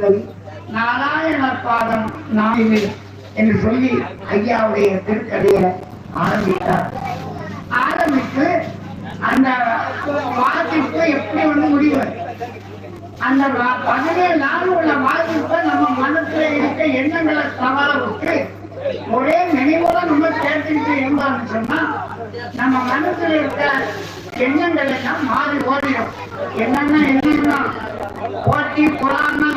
உள்ளது நாராயண பாதம் நாமில் என்று சொல்லி ஐயாவுடைய திருக்கதையை ஆரம்பித்தார். ஆரம்பித்து அந்த வாசிப்பு எப்படி வந்து முடிவு அந்த பதினேழு நாள் உள்ள வாசிப்பை நம்ம மனசுல இருக்க எண்ணங்களை சவால விட்டு ஒரே நினைவோட நம்ம கேட்டுக்கிட்டு இருந்தோம்னு சொன்னா நம்ம மனசுல இருக்க எண்ணங்கள் எல்லாம் மாறி ஓடிடும். என்னன்னா என்னன்னா போட்டி புறாம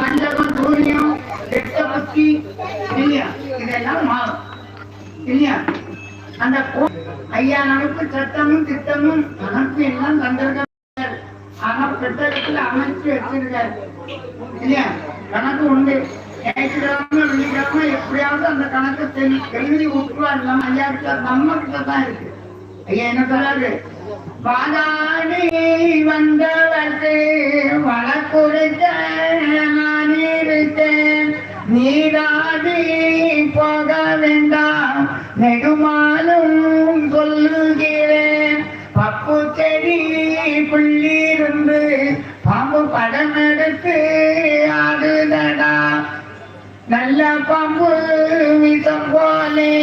இல்லையா? அந்த ஐயா நமக்கு சட்டமும் திட்டமும் கணக்கு எல்லாம் தந்திருக்காரு ஆனா புத்தகத்துல அமைச்சு வச்சிருக்காரு. இல்லையா? கணக்கு உண்டு. ஞாயிற்றுக்கிழமை வெள்ளிக்கிழமை எப்படியாவது அந்த கணக்கை தெளி- எழுதி விட்டுருவாரு நம்ம ஐயா கிட்ட நம்ம கிட்ட தான் இருக்கு. ஐயா என்ன சொல்றாரு? பாதாடி வந்தவர்கள் வழக்குறித்த நான் இருத்தேன். நீ பெருமானும் சொல்லுகிறேன். பப்பு செடி புள்ளிருந்து பாம்பு படம் எடுத்து ஆடுதடா. நல்ல பாம்பு விதம் போலே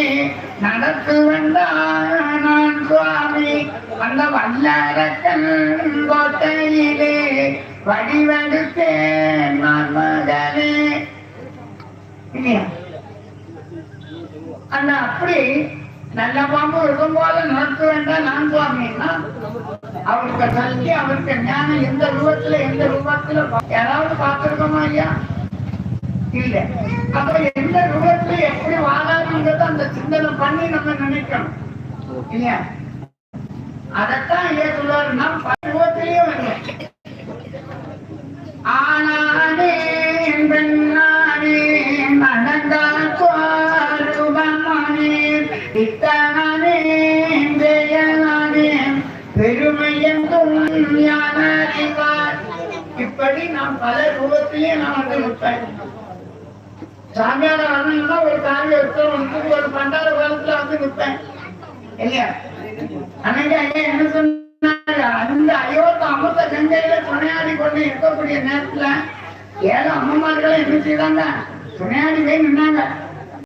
நடத்து வந்தான் நான் சுவாமி. அந்த வல்லரக்கன் கோட்டையிலே வடிவெடுத்தேன் நான் மகனே இல்லையா? அந்த அப்படி நல்ல பாம்பு இருக்கும் போல நடத்த வேண்டாம் நான் சுவாமின்னா அவருக்கு சக்தி அவருக்கு ஞானம் எந்த ரூபத்துல எந்த ரூபத்துல யாராவது பார்த்திருக்கோமா ஐயா? இல்ல. அப்ப எந்த ரூபத்துல எப்படி வாழாதுன்றத அந்த சிந்தனை பண்ணி நம்ம நினைக்கணும். இல்லையா? அதத்தான் ஐயா சொல்லுவாருன்னா நான் பருவத்திலையும் இல்லை. ஆனானே பெண்ணானே நடந்தால் இத்தனானே ஜெயனானே பெருமையெங்கும் ஞானறிவார் இப்படி நான் பல ரூபத்திலே நான் வந்து நிற்பேன் சாமியார் வரணும்னா ஒரு காரியம் எடுத்து ஒரு பண்டார காலத்துல வந்து நிற்பேன். இல்லையா? அன்னைக்கு ஐயா என்ன சொன்னாங்க அந்த அயோத்த அமிர்த கங்கையில துணையாடி கொண்டு இருக்கக்கூடிய நேரத்துல ஏழு அம்மமார்கள் என்ன செய்தாங்க? துணையாடி போய் நின்னாங்க.